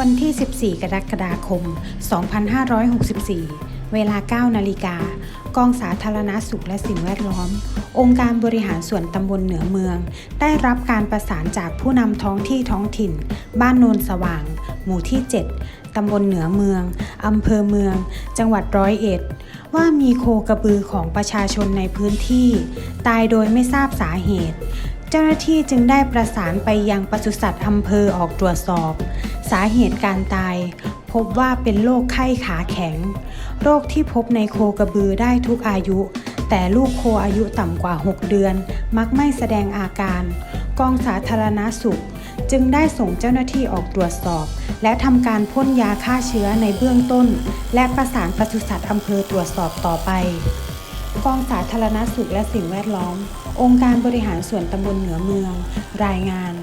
วันที่ 14 กรกฎาคม 2564 เวลา 9 นาฬิกา กองสาธารณาสุขและสิ่งแวดล้อม องค์การบริหารส่วนตำบลเหนือเมือง ได้รับการประสานจากผู้นำท้องที่ท้องถิ่น บ้านโนนสว่าง หมู่ที่ 7 ตำบลเหนือเมือง อำเภอเมือง จังหวัดร้อยเอ็ด ว่ามีโคกระบือของประชาชนในพื้นที่ ตายโดยไม่ทราบสาเหตุ เจ้าหน้าที่จึงได้ประสานไปยังปศุสัตว์อำเภอออกตรวจสอบ สาเหตุการตาย พบว่าเป็นโรคไข้ขาแข็ง โรคที่พบในโคกระบือได้ทุกอายุ แต่ลูกโคอายุต่ำกว่า 6 เดือน มักไม่แสดงอาการ กองสาธารณาสุข จึงได้ส่งเจ้าหน้าที่ออกตรวจสอบ และทำการพ่นยาฆ่าเชื้อในเบื้องต้น และประสานปศุสัตว์อำเภอตรวจสอบต่อไป กองสาธารณสุขและสิ่งแวดล้อม องค์การบริหารส่วนตำบลเหนือเมือง รายงาน